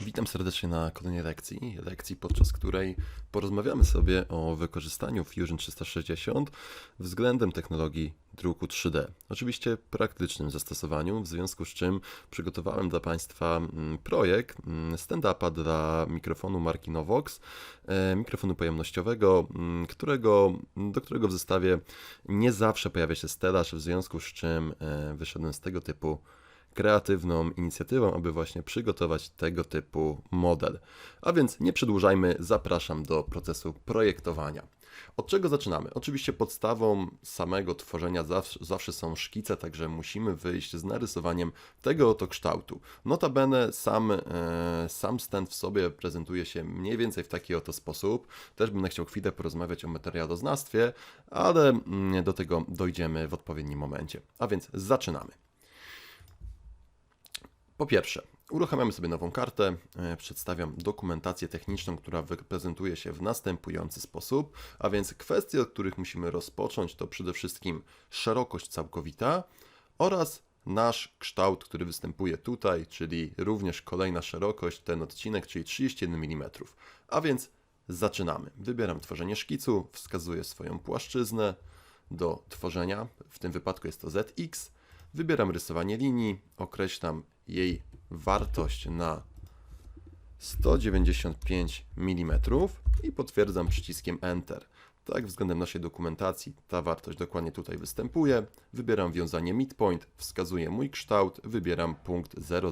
Witam serdecznie na kolejnej lekcji, lekcji podczas której porozmawiamy sobie o wykorzystaniu Fusion 360 względem technologii druku 3D. Oczywiście praktycznym zastosowaniu, w związku z czym przygotowałem dla Państwa mm, projekt mm, stand-upa dla mikrofonu marki Novox, e, mikrofonu pojemnościowego, mm, którego, do którego w zestawie nie zawsze pojawia się stelaż, w związku z czym e, wyszedłem z tego typu kreatywną inicjatywą, aby właśnie przygotować tego typu model. A więc nie przedłużajmy, zapraszam do procesu projektowania. Od czego zaczynamy? Oczywiście podstawą samego tworzenia zawsze, są szkice, także musimy wyjść z narysowaniem tego oto kształtu. Notabene sam, e, sam stand w sobie prezentuje się mniej więcej w taki oto sposób. Też będę chciał chwilę porozmawiać o materiałoznawstwie, ale mm, do tego dojdziemy w odpowiednim momencie. A więc zaczynamy. Po pierwsze, uruchamiamy sobie nową kartę, e, przedstawiam dokumentację techniczną, która prezentuje się w następujący sposób, a więc kwestie, od których musimy rozpocząć, to przede wszystkim szerokość całkowita oraz nasz kształt, który występuje tutaj, czyli również kolejna szerokość, ten odcinek, czyli 31 mm. A więc zaczynamy. Wybieram tworzenie szkicu, wskazuję swoją płaszczyznę do tworzenia, w tym wypadku jest to ZX, wybieram rysowanie linii, określam jej wartość na 195 mm i potwierdzam przyciskiem Enter. Tak, względem naszej dokumentacji ta wartość dokładnie tutaj występuje. Wybieram wiązanie midpoint, wskazuję mój kształt, wybieram punkt 000.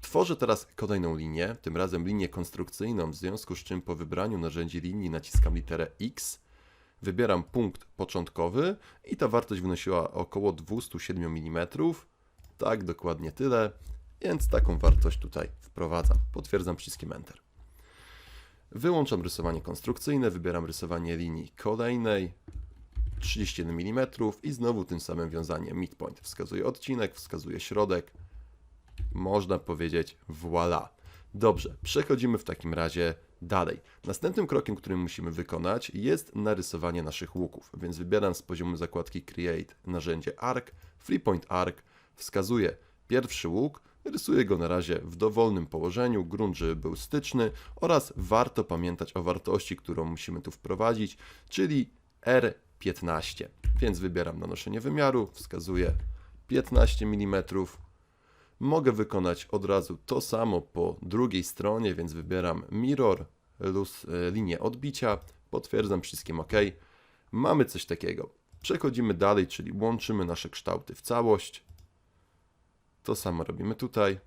Tworzę teraz kolejną linię, tym razem linię konstrukcyjną, w związku z czym po wybraniu narzędzi linii naciskam literę X, wybieram punkt początkowy i ta wartość wynosiła około 207 mm, tak, dokładnie tyle. Więc taką wartość tutaj wprowadzam. Potwierdzam przyciskiem Enter. Wyłączam rysowanie konstrukcyjne, wybieram rysowanie linii kolejnej 31 mm i znowu tym samym wiązanie midpoint. Wskazuję odcinek, wskazuję środek. Można powiedzieć voilà. Dobrze, przechodzimy w takim razie dalej. Następnym krokiem, który musimy wykonać jest narysowanie naszych łuków, więc wybieram z poziomu zakładki Create narzędzie Arc, FreePoint Arc, Wskazuję pierwszy łuk, rysuję go na razie w dowolnym położeniu, grunt, żeby był styczny oraz warto pamiętać o wartości, którą musimy tu wprowadzić, czyli R15. Więc wybieram nanoszenie wymiaru, wskazuję 15 mm. Mogę wykonać od razu to samo po drugiej stronie, więc wybieram mirror, luz, e, linię odbicia, potwierdzam przyciskiem OK. Mamy coś takiego. Przechodzimy dalej, czyli łączymy nasze kształty w całość. To samo robimy tutaj.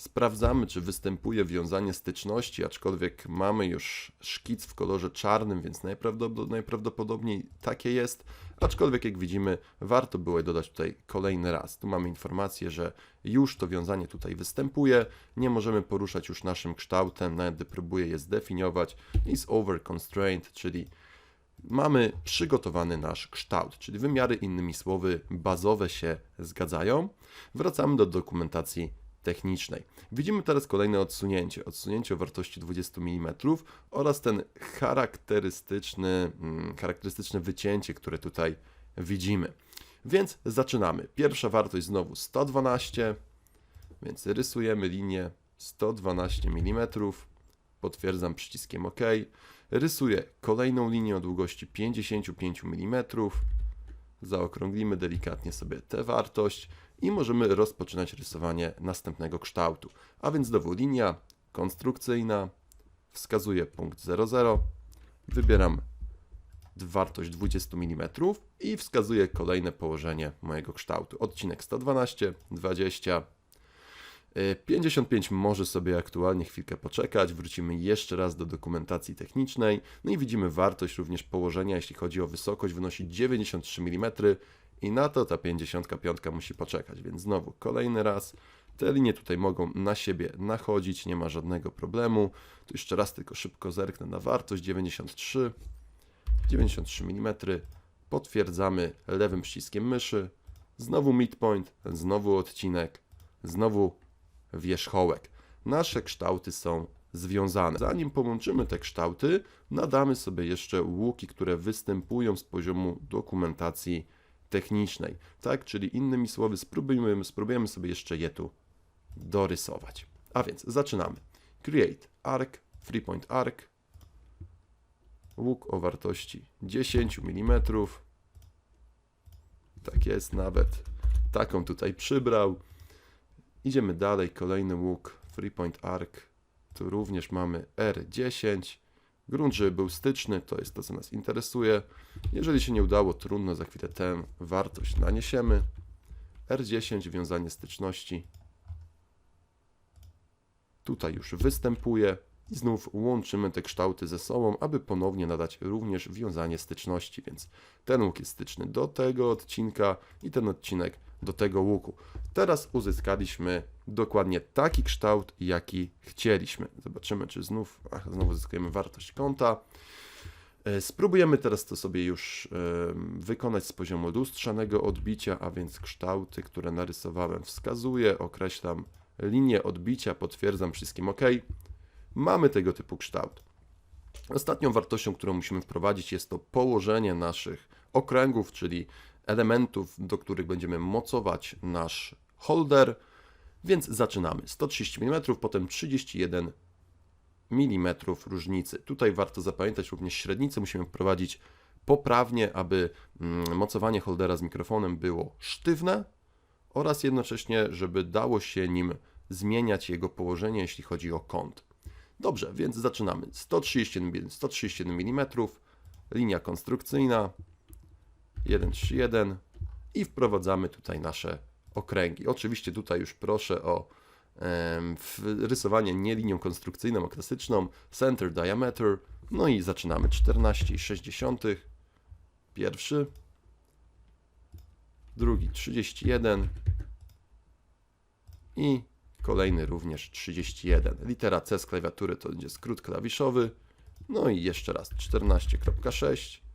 Sprawdzamy, czy występuje wiązanie styczności, aczkolwiek mamy już szkic w kolorze czarnym, więc najprawdopodobniej takie jest. Aczkolwiek, jak widzimy, warto było dodać tutaj kolejny raz. Tu mamy informację, że już to wiązanie tutaj występuje. Nie możemy poruszać już naszym kształtem, nawet gdy próbuję je zdefiniować. Is over constraint, czyli mamy przygotowany nasz kształt, czyli wymiary, innymi słowy, bazowe się zgadzają. Wracamy do dokumentacji technicznej. Widzimy teraz kolejne odsunięcie, odsunięcie o wartości 20 mm oraz ten charakterystyczny, mm, charakterystyczne wycięcie, które tutaj widzimy. Więc zaczynamy. Pierwsza wartość znowu 112, więc rysujemy linię 112 mm, potwierdzam przyciskiem OK. Rysuję kolejną linię o długości 55 mm. Zaokrąglimy delikatnie sobie tę wartość i możemy rozpoczynać rysowanie następnego kształtu. A więc znowu linia konstrukcyjna, wskazuję punkt 00, wybieram wartość 20 mm i wskazuję kolejne położenie mojego kształtu. Odcinek 112, 20, 55 może sobie aktualnie chwilkę poczekać, wrócimy jeszcze raz do dokumentacji technicznej, no i widzimy wartość również położenia, jeśli chodzi o wysokość, wynosi 93 mm i na to ta 55 musi poczekać, więc znowu kolejny raz, te linie tutaj mogą na siebie nachodzić, nie ma żadnego problemu, tu jeszcze raz tylko szybko zerknę na wartość. 93, 93 mm, potwierdzamy lewym przyciskiem myszy, znowu midpoint, znowu odcinek, znowu wierzchołek. Nasze kształty są związane. Zanim połączymy te kształty, nadamy sobie jeszcze łuki, które występują z poziomu dokumentacji technicznej. Tak, czyli innymi słowy, spróbujemy, spróbujemy sobie jeszcze je tu dorysować. A więc zaczynamy. Create arc, 3-point arc, łuk o wartości 10 mm. Tak jest, nawet taką tutaj przybrał. Idziemy dalej, kolejny łuk, 3-point arc, tu również mamy R10. Grunt, żeby był styczny, to jest to, co nas interesuje. Jeżeli się nie udało, trudno, za chwilę tę wartość naniesiemy. R10, wiązanie styczności. Tutaj już występuje. I znów łączymy te kształty ze sobą, aby ponownie nadać również wiązanie styczności, więc ten łuk jest styczny do tego odcinka i ten odcinek do tego łuku. Teraz uzyskaliśmy dokładnie taki kształt, jaki chcieliśmy. Zobaczymy, czy znów, ach, znowu zyskujemy wartość kąta. E, Spróbujemy teraz to sobie już wykonać z poziomu lustrzanego odbicia, a więc kształty, które narysowałem, wskazuję, określam linię odbicia, potwierdzam wszystkim OK. Mamy tego typu kształt. Ostatnią wartością, którą musimy wprowadzić, jest to położenie naszych okręgów, czyli elementów, do których będziemy mocować nasz holder. Więc zaczynamy. 130 mm, potem 31 mm różnicy. Tutaj warto zapamiętać również średnicę. Musimy wprowadzić poprawnie, aby mm, mocowanie holdera z mikrofonem było sztywne oraz jednocześnie, żeby dało się nim zmieniać jego położenie, jeśli chodzi o kąt. Dobrze, więc zaczynamy. 131, 131 mm, linia konstrukcyjna, 131 i wprowadzamy tutaj nasze okręgi. Oczywiście tutaj już proszę o rysowanie nie linią konstrukcyjną, a klasyczną, center diameter, no i zaczynamy 14,6, pierwszy, drugi 31 i kolejny również 31. Litera C z klawiatury to będzie skrót klawiszowy, no i jeszcze raz 14.6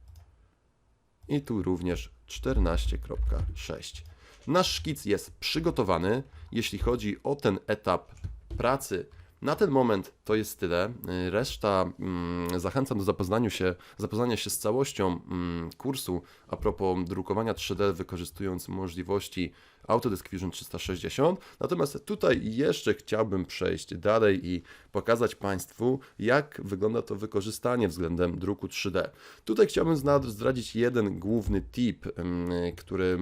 i tu również 14.6. Nasz szkic jest przygotowany. Jeśli chodzi o ten etap pracy, na ten moment to jest tyle. Reszta mm, zachęcam do zapoznania się, zapoznania się z całością mm, kursu a propos drukowania 3D, wykorzystując możliwości Autodesk Fusion 360. Natomiast tutaj jeszcze chciałbym przejść dalej i pokazać Państwu, jak wygląda to wykorzystanie względem druku 3D. Tutaj chciałbym zdradzić jeden główny tip, który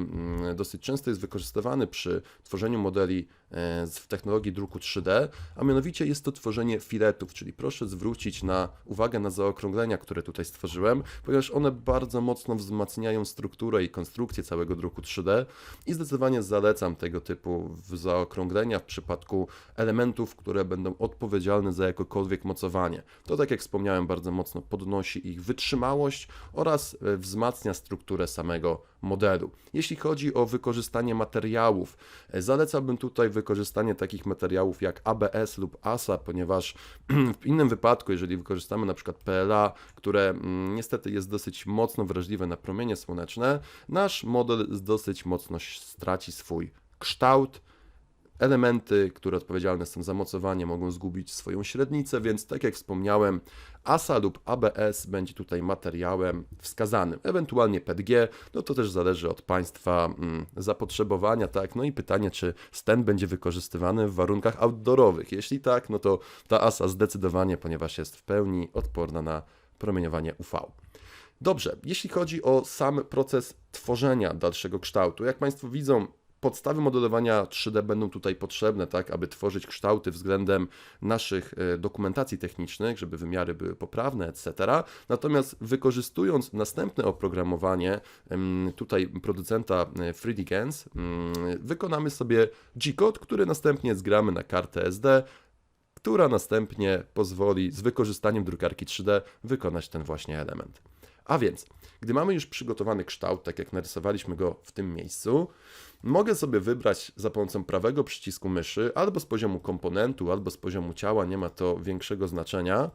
dosyć często jest wykorzystywany przy tworzeniu modeli e, w technologii druku 3D, a mianowicie jest to tworzenie filetów, czyli proszę zwrócić na uwagę na zaokrąglenia, które tutaj stworzyłem, ponieważ one bardzo mocno wzmacniają strukturę i konstrukcję całego druku 3D i zdecydowanie zalecam tego typu zaokrąglenia w przypadku elementów, które będą odpowiedzialne za jakokolwiek mocowanie. To, tak jak wspomniałem, bardzo mocno podnosi ich wytrzymałość oraz e, wzmacnia strukturę samego modelu. Jeśli chodzi o wykorzystanie materiałów, e, zalecałbym tutaj wykorzystanie takich materiałów jak ABS lub ASA, ponieważ w innym wypadku, jeżeli wykorzystamy na przykład PLA, które mm, niestety jest dosyć mocno wrażliwe na promienie słoneczne, nasz model dosyć mocno straci swój kształt. Elementy, które odpowiedzialne są za mocowanie, mogą zgubić swoją średnicę, więc tak jak wspomniałem, ASA lub ABS będzie tutaj materiałem wskazanym. Ewentualnie PETG, no to też zależy od Państwa mm, zapotrzebowania, tak? No i pytanie, czy stent będzie wykorzystywany w warunkach outdoorowych. Jeśli tak, no to ta ASA zdecydowanie, ponieważ jest w pełni odporna na promieniowanie UV. Dobrze, jeśli chodzi o sam proces tworzenia dalszego kształtu, jak Państwo widzą, podstawy modelowania 3D będą tutaj potrzebne, tak, aby tworzyć kształty względem naszych e, dokumentacji technicznych, żeby wymiary były poprawne, etc. Natomiast wykorzystując następne oprogramowanie tutaj producenta e, 3D Gens, mm, wykonamy sobie G-code, który następnie zgramy na kartę SD, która następnie pozwoli z wykorzystaniem drukarki 3D wykonać ten właśnie element. A więc, gdy mamy już przygotowany kształt, tak jak narysowaliśmy go w tym miejscu, mogę sobie wybrać za pomocą prawego przycisku myszy, albo z poziomu komponentu, albo z poziomu ciała, nie ma to większego znaczenia,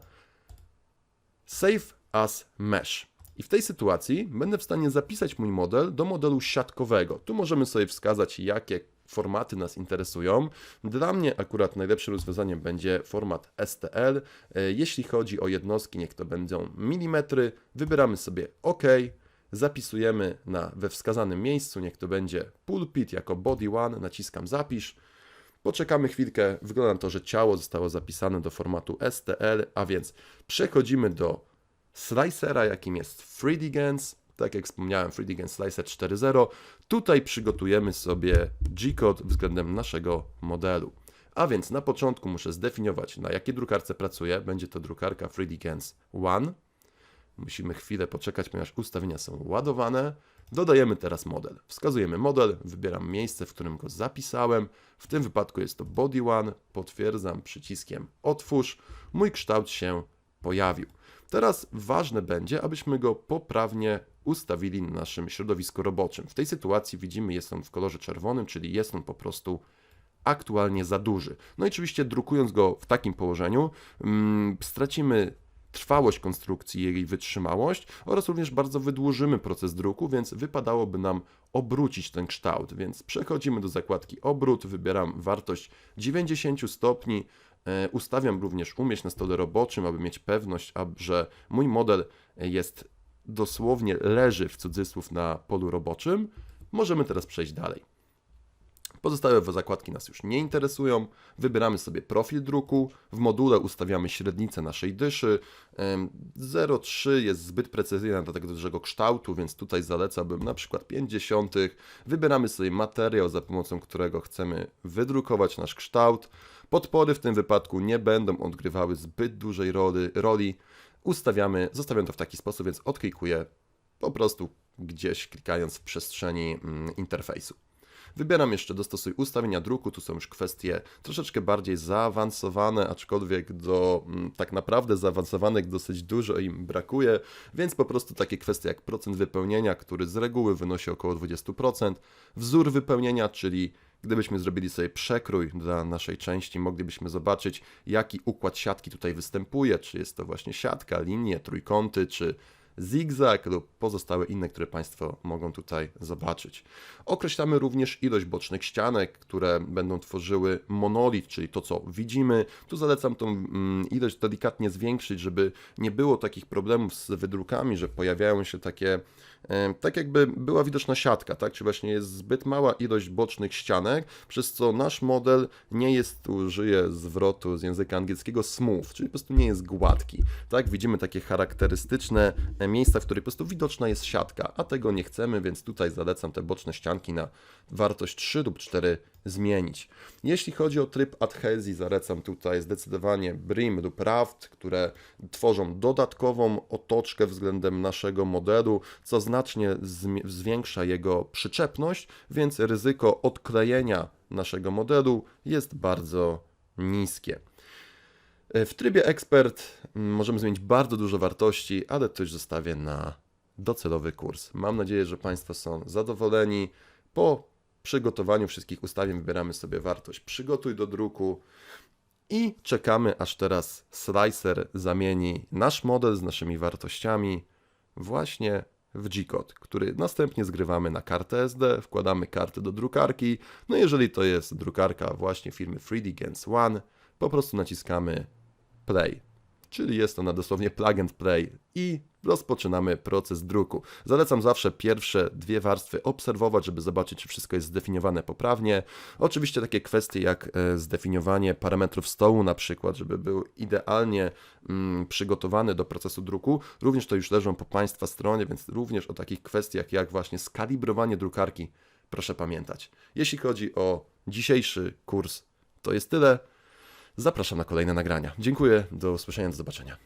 Save as Mesh. I w tej sytuacji będę w stanie zapisać mój model do modelu siatkowego. Tu możemy sobie wskazać, jakie formaty nas interesują. Dla mnie akurat najlepszym rozwiązaniem będzie format STL. E, Jeśli chodzi o jednostki, niech to będą milimetry. Wybieramy sobie OK. Zapisujemy na, we wskazanym miejscu, niech to będzie pulpit jako body one, naciskam zapisz. Poczekamy chwilkę, wygląda na to, że ciało zostało zapisane do formatu STL, a więc przechodzimy do slicera, jakim jest FreeDGens. Tak jak wspomniałem, FreeDGens Slicer 4.0. Tutaj przygotujemy sobie G-code względem naszego modelu. A więc na początku muszę zdefiniować, na jakiej drukarce pracuję. Będzie to drukarka FreeDGens One. Musimy chwilę poczekać, ponieważ ustawienia są ładowane. Dodajemy teraz model. Wskazujemy model, wybieram miejsce, w którym go zapisałem. W tym wypadku jest to Body One. Potwierdzam przyciskiem Otwórz. Mój kształt się pojawił. Teraz ważne będzie, abyśmy go poprawnie ustawili na naszym środowisku roboczym. W tej sytuacji widzimy, jest on w kolorze czerwonym, czyli jest on po prostu aktualnie za duży. No i oczywiście drukując go w takim położeniu, mm, stracimy trwałość konstrukcji, jej wytrzymałość oraz również bardzo wydłużymy proces druku, więc wypadałoby nam obrócić ten kształt. Więc przechodzimy do zakładki obrót, wybieram wartość 90 stopni, ustawiam również umieść na stole roboczym, aby mieć pewność, że mój model jest dosłownie leży w cudzysłów na polu roboczym. Możemy teraz przejść dalej. Pozostałe zakładki nas już nie interesują. Wybieramy sobie profil druku. W module ustawiamy średnicę naszej dyszy. Em, 0,3 jest zbyt precyzyjna dla tego dużego kształtu, więc tutaj zalecałbym na przykład 50. Wybieramy sobie materiał, za pomocą którego chcemy wydrukować nasz kształt. Podpory w tym wypadku nie będą odgrywały zbyt dużej roli. roli. Ustawiamy, zostawiam to w taki sposób, więc odklikuję po prostu gdzieś klikając w przestrzeni mm, interfejsu. Wybieram jeszcze dostosuj ustawienia druku, tu są już kwestie troszeczkę bardziej zaawansowane, aczkolwiek do mm, tak naprawdę zaawansowanych dosyć dużo im brakuje, więc po prostu takie kwestie jak procent wypełnienia, który z reguły wynosi około 20%, wzór wypełnienia, czyli Gdybyśmy zrobili sobie przekrój dla naszej części, moglibyśmy zobaczyć, jaki układ siatki tutaj występuje, czy jest to właśnie siatka, linie, trójkąty, czy zigzag lub pozostałe inne, które Państwo mogą tutaj zobaczyć. Określamy również ilość bocznych ścianek, które będą tworzyły monolit, czyli to, co widzimy. Tu zalecam tą mm, ilość delikatnie zwiększyć, żeby nie było takich problemów z wydrukami, że pojawiają się takie, e, tak jakby była widoczna siatka, tak? Czy właśnie jest zbyt mała ilość bocznych ścianek, przez co nasz model nie jest, użyję zwrotu z języka angielskiego smooth, czyli po prostu nie jest gładki. Tak, widzimy takie charakterystyczne miejsca, w których po prostu widoczna jest siatka, a tego nie chcemy, więc tutaj zalecam te boczne ścianki na wartość 3 lub 4 zmienić. Jeśli chodzi o tryb adhezji, zalecam tutaj zdecydowanie Brim lub Raft, które tworzą dodatkową otoczkę względem naszego modelu, co znacznie zwiększa jego przyczepność, więc ryzyko odklejenia naszego modelu jest bardzo niskie. W trybie ekspert mm, możemy zmienić bardzo dużo wartości, ale to już zostawię na docelowy kurs. Mam nadzieję, że Państwo są zadowoleni. Po przygotowaniu wszystkich ustawień wybieramy sobie wartość przygotuj do druku i czekamy, aż teraz slicer zamieni nasz model z naszymi wartościami właśnie w G-code, który następnie zgrywamy na kartę SD, wkładamy kartę do drukarki. No jeżeli to jest drukarka właśnie firmy 3D Gens One, po prostu naciskamy play, czyli jest ona dosłownie plug and play i rozpoczynamy proces druku. Zalecam zawsze pierwsze dwie warstwy obserwować, żeby zobaczyć, czy wszystko jest zdefiniowane poprawnie. Oczywiście takie kwestie jak e, zdefiniowanie parametrów stołu na przykład, żeby był idealnie mm, przygotowany do procesu druku, również to już leżą po Państwa stronie, więc również o takich kwestiach jak właśnie skalibrowanie drukarki proszę pamiętać. Jeśli chodzi o dzisiejszy kurs, to jest tyle. Zapraszam na kolejne nagrania. Dziękuję, do usłyszenia, do zobaczenia.